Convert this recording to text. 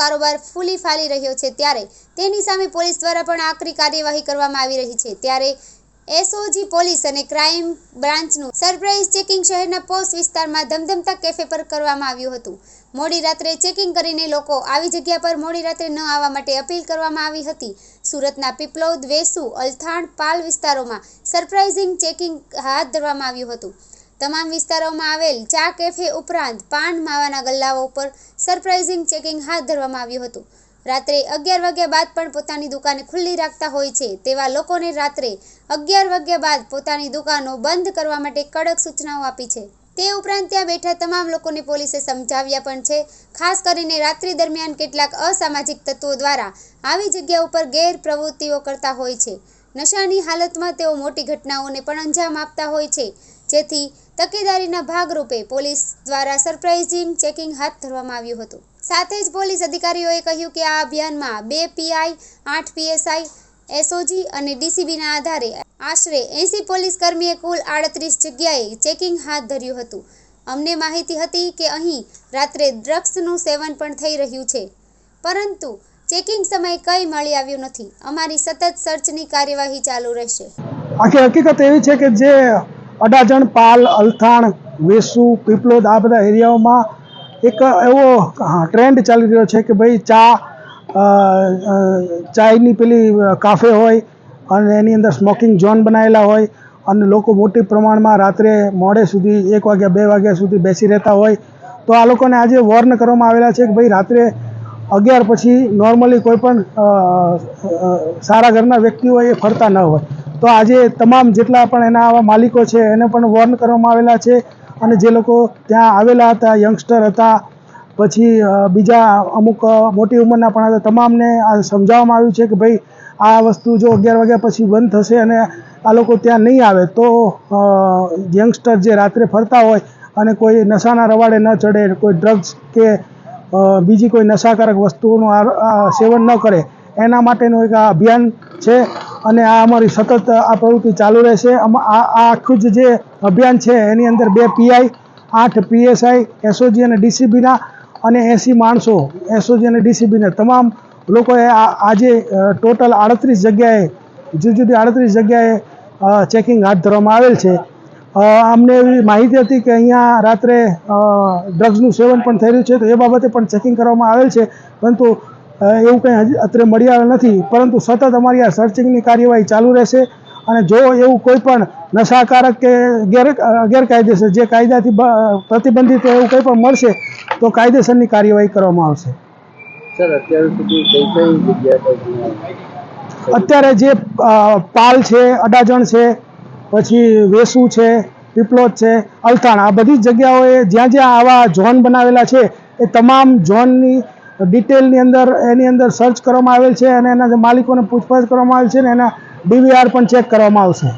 કારોબાર ફૂલી ફાલી રહ્યો છે ત્યારે તેની સામે પોલીસ દ્વારા પણ આકરી કાર્યવાહી કરવામાં આવી રહી છે. ત્યારે એસઓજી પોલીસ અને ક્રાઇમ બ્રાન્ચનું સરપ્રાઇઝ ચેકિંગ શહેરના પોસ્ટ વિસ્તારમાં ધમધમતા કેફે પર કરવામાં આવ્યું હતું. મોડી રાત્રે ચેકિંગ કરીને લોકો આવી જગ્યા પર મોડી રાત્રે ન આવવા માટે અપીલ કરવામાં આવી હતી. સુરતના પીપલોદ વેસુ અલથાણ, પાલ વિસ્તારોમાં સરપ્રાઇઝિંગ ચેકિંગ હાથ ધરવામાં આવ્યું હતું. તમામ વિસ્તારોમાં આવેલ ચા કેફે ઉપરાંત પાન માવાના ગલ્લાઓ પર સરપ્રાઇઝિંગ ચેકિંગ હાથ ધરવામાં આવ્યું હતું. રાત્રે અગિયાર વાગ્યા બાદ પણ પોતાની દુકાને ખુલ્લી રાખતા હોય છે તેવા લોકોને રાત્રે અગિયાર વાગ્યા બાદ પોતાની દુકાનો બંધ કરવા માટે કડક સૂચનાઓ આપી છે. તે ઉપરાંત ત્યાં બેઠા તમામ લોકોને પોલીસે સમજાવ્યા પણ છે. ખાસ કરીને રાત્રિ દરમિયાન કેટલાક અસામાજિક તત્વો દ્વારા આવી જગ્યા ઉપર ગેરપ્રવૃત્તિઓ કરતા હોય છે. નશાની હાલતમાં તેઓ મોટી ઘટનાઓને પણ અંજામ આપતા હોય છે. જેથી તકેદારીના ભાગરૂપે પોલીસ દ્વારા સરપ્રાઇઝિંગ ચેકિંગ હાથ ધરવામાં આવ્યું હતું. સાથે જ પોલીસ અધિકારીઓએ કહ્યું કે આ અભિયાનમાં બે પીઆઈ, આઠ પીએસઆઈ, એસઓજી અને ડીસીબીના આધારે આશરે એંસી પોલીસ કર્મીએ કુલ આડત્રીસ જગ્યાએ ચેકિંગ હાથ ધર્યું હતું. અમને માહિતી હતી કે અહીં રાત્રે ડ્રગ્સનું સેવન પણ થઈ રહ્યું છે. પરંતુ ચેકિંગ સમયે કંઈ મળી આવ્યું નથી. અમારી સતત સર્ચની કાર્યવાહી ચાલુ રહેશે. આખી હકીકત એવી છે કે જે અડાજણ, પાલ, અલથાણ, વેસુ, પીપલોદ આ બધા એરિયાઓમાં એક એવો ટ્રેન્ડ ચાલી રહ્યો છે કે ભાઈ ચા ચાયની પેલી કાફે હોય અને એની અંદર સ્મોકિંગ ઝોન બનાવેલા હોય અને લોકો મોટી પ્રમાણમાં રાત્રે મોડે સુધી એક વાગ્યા, બે વાગ્યા સુધી બેસી રહેતા હોય. તો આ લોકોને આજે વોર્ન કરવામાં આવેલા છે કે ભાઈ રાત્રે અગિયાર પછી નોર્મલી કોઈ પણ સારા ઘરના વ્યક્તિ હોય એ ફરતા ન હોય. તો આજે તમામ જેટલા પણ એના આવા માલિકો છે, એને પણ વોર્ન કરવામાં આવેલા છે અને જે લોકો ત્યાં આવેલા હતા યંગસ્ટર હતા, પછી બીજા અમુક મોટી ઉંમરના પણ હતા, તમામને આ સમજાવવામાં આવ્યું છે કે ભાઈ આ વસ્તુ જો અગિયાર વાગ્યા પછી બંધ થશે અને આ લોકો ત્યાં નહીં આવે, તો યંગસ્ટર જે રાત્રે ફરતા હોય અને કોઈ નશાના રવાડે ન ચડે, કોઈ ડ્રગ્સ કે બીજી કોઈ નશાકારક વસ્તુઓનું સેવન ન કરે, એના માટેનું એક આ અભિયાન છે. અને આ અમારી સતત આ પ્રવૃત્તિ ચાલુ રહેશે. આ આખું જ જે અભિયાન છે, એની અંદર બે પીઆઈ આઠ પીએસઆઈ એસઓજી અને ડીસીબીના અને એંસી માણસો એસઓજી અને ડીસીબીના તમામ લોકોએ આજે ટોટલ આડત્રીસ જગ્યાએ, જુદી જુદી આડત્રીસ જગ્યાએ ચેકિંગ હાથ ધરવામાં આવેલ છે. અમને એવી માહિતી હતી કે અહીંયા રાત્રે ડ્રગ્સનું સેવન પણ થઈ રહ્યું છે, તો એ બાબતે પણ ચેકિંગ કરવામાં આવેલ છે. પરંતુ એવું કંઈ અત્રે મળી આવેલ નથી. પરંતુ સતત અમારી આ સર્ચિંગની કાર્યવાહી ચાલુ રહેશે અને જો એવું કોઈ પણ નશાકારક કે ગેર ગેરકાયદેસર જે કાયદાથી પ્રતિબંધિત એવું કંઈ પણ મળશે તો કાયદેસરની કાર્યવાહી કરવામાં આવશે. સર અત્યાર સુધી કઈ કઈ જગ્યા અત્યારે જે પાલ છે અડાજણ છે પછી વેસુ છે પીપલોદ છે અલથાણ આ બધી જગ્યાઓએ જ્યાં જ્યાં આવા ઝોન બનાવેલા છે એ તમામ ઝોનની ડિટેલની અંદર, એની અંદર સર્ચ કરવામાં આવેલ છે અને એના જે માલિકોને પૂછપરછ કરવામાં આવેલ છે ને એના ડીવીઆર પણ ચેક કરવામાં આવશે.